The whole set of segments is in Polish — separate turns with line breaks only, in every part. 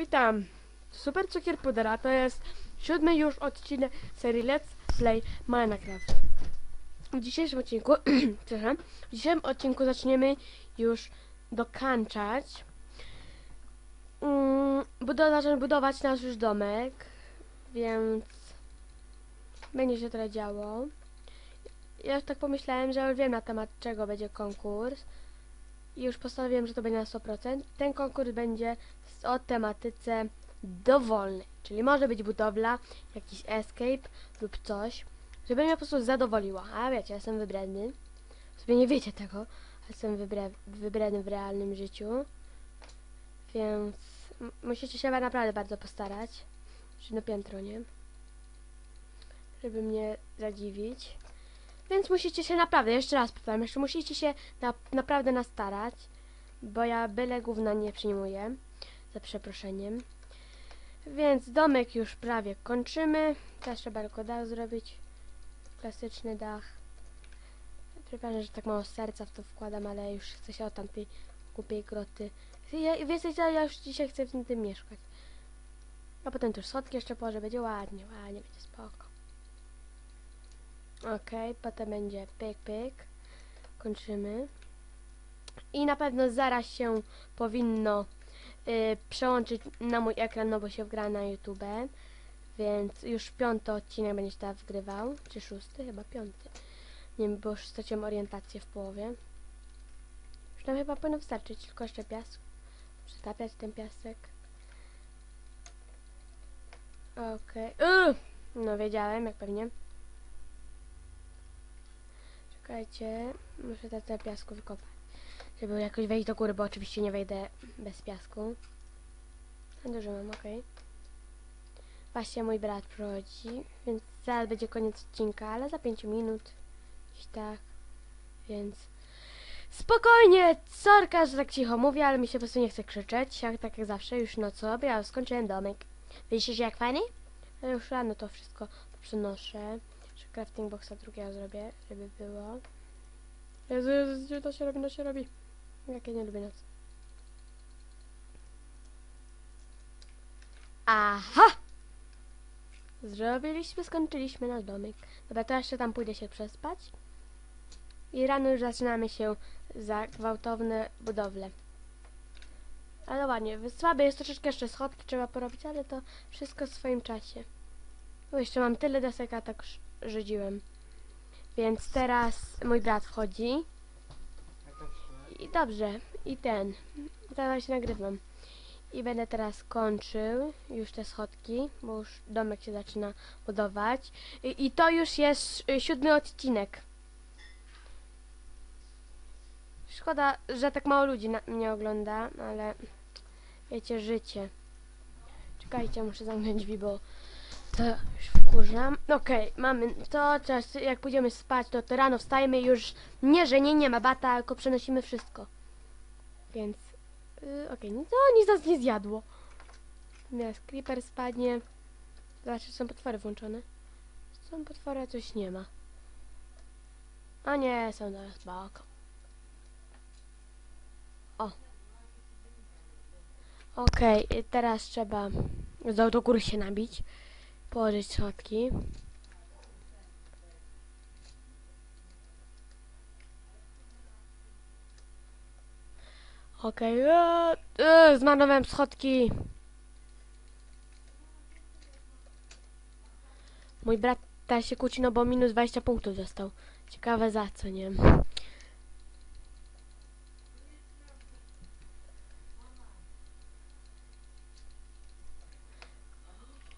Witam. Super Cukier Pudera to jest siódmy już odcinek serii Let's Play Minecraft. W dzisiejszym odcinku, przepraszam, w dzisiejszym odcinku zaczniemy już dokańczać. Zaczniemy budować nasz już domek, więc będzie się trochę działo. Ja już tak pomyślałem, że już wiem na temat czego będzie konkurs. I już postanowiłem, że to będzie na 100%. Ten konkurs będzie o tematyce dowolnej, czyli może być budowla, jakiś escape lub coś, żeby mnie po prostu zadowoliła. A wiecie, ja jestem wybredny. Sobie nie wiecie tego, ale jestem wybre wybredny w realnym życiu. Więc musicie się naprawdę bardzo postarać. Jedno piętro, nie? Żeby mnie zadziwić. Więc musicie się naprawdę, jeszcze raz powtarzam, jeszcze musicie się na, naprawdę nastarać, bo ja byle gówna nie przyjmuję, za przeproszeniem. Więc domek już prawie kończymy. Teraz trzeba tylko dach zrobić. Klasyczny dach. Przepraszam, że tak mało serca w to wkładam, ale już chcę się od tamtej głupiej groty. Ja, wiecie co, ja już dzisiaj chcę w tym mieszkać. A potem tu schodki jeszcze położę, będzie ładnie, ładnie, będzie spoko. Okej, potem będzie pyk, pyk. Kończymy. I na pewno zaraz się powinno y, przełączyć na mój ekran, no bo się wgra na YouTube. Więc już piąty odcinek będzie teraz wgrywał. Czy szósty? Chyba piąty. Nie wiem, bo już straciłem orientację w połowie. Już nam chyba powinno wystarczyć, tylko jeszcze piasek. Przetapiać ten piasek. Okej. Okay. No wiedziałem, jak pewnie. Czekajcie, muszę te, te piasku wykopać. Żeby jakoś wejść do góry, bo oczywiście nie wejdę bez piasku. A dużo mam, okej. Właśnie mój brat prowadzi, więc zaraz będzie koniec odcinka, ale za 5 minut. Gdzieś tak. Więc spokojnie, sorka, że tak cicho mówię, ale mi się po prostu nie chce krzyczeć. Jak tak jak zawsze, już no co, ja skończyłem domek. Widzicie, jak fajny? No już rano to wszystko przenoszę. Crafting boxa drugiego zrobię, żeby było. Jezu, Jezu, to się robi, to się robi. Jak ja nie lubię nocy. Aha! Zrobiliśmy, skończyliśmy nasz domek. Dobra, to jeszcze tam pójdę się przespać. I rano już zaczynamy się za gwałtowne budowle. Ale ładnie, słabe jest troszeczkę jeszcze schodki trzeba porobić, ale to wszystko w swoim czasie. Bo jeszcze mam tyle desek, a tak ż- żydziłem. Więc teraz mój brat wchodzi. I dobrze, i ten. Teraz się nagrywam. I będę teraz kończył już te schodki, bo już domek się zaczyna budować. I, i to już jest y, siódmy odcinek. Szkoda, że tak mało ludzi na, mnie ogląda, ale wiecie, życie. Czekajcie, muszę zamknąć drzwi, bo to już wkurzam. Okej, mamy to, teraz jak pójdziemy spać, to, to rano wstajemy już nie, że nie, nie ma bata, tylko przenosimy wszystko. Więc, yy, okej, no to nic nas nie zjadło. Teraz creeper spadnie. Zobaczcie, czy są potwory włączone. Są potwory, a coś nie ma. A nie, są teraz spoko. O. Okej, y, teraz trzeba do góry się nabić. Położyć schodki. Okej, okay. zmarnowałem schodki. Mój brat teraz się kłóci, no bo minus 20 punktów dostał. Ciekawe za co, nie?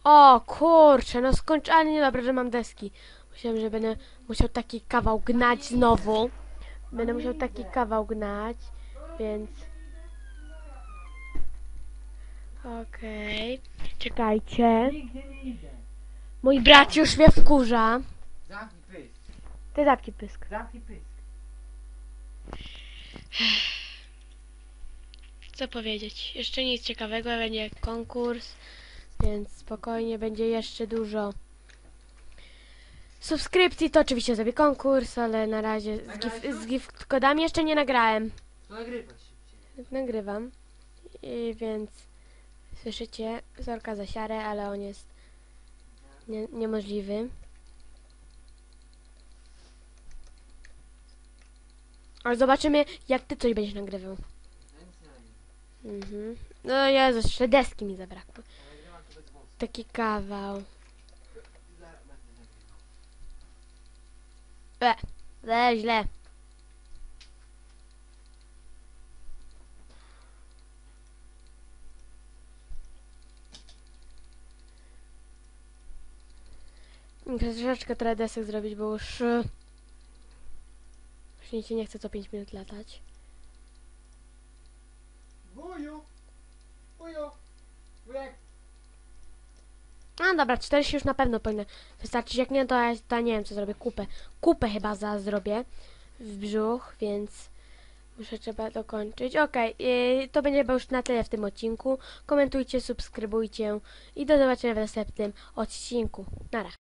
O kurczę, no skończ... Ale nie dobra, że mam deski. Myślałem, że będę musiał taki kawał gnać znowu. Będę musiał taki kawał gnać, więc... Okej. Czekajcie.
Nie idę.
Mój brat już mnie wkurza.
Zamknij pysk.
Ty zapki pysk.
Zamknij pysk.
Co powiedzieć? Jeszcze nic ciekawego, będzie konkurs, więc spokojnie będzie jeszcze dużo subskrypcji. To oczywiście zrobię konkurs, ale na razie z, gif z gift kodami jeszcze nie nagrałem.
To szybciej.
Nagrywam. I więc Słyszycie? Sorka za siarę, ale on jest nie, niemożliwy. Ale zobaczymy, jak ty coś będziesz nagrywał. Mhm. No Jezu, jeszcze deski mi zabrakło.
Ale nagrywam to bez włosów.
Taki kawał.
Będę nagrywał.
Źle. Muszę troszeczkę trochę desek zrobić, bo już... y, Już się nie chce co 5 minut latać. No dobra, 40 już na pewno powinno wystarczyć. Jak nie, to ja, to nie wiem co zrobię. Kupę. Kupę chyba za zrobię w brzuch, więc muszę trzeba dokończyć. Okej, yy, to będzie chyba już na tyle w tym odcinku. Komentujcie, subskrybujcie i do zobaczenia w następnym odcinku. Nara.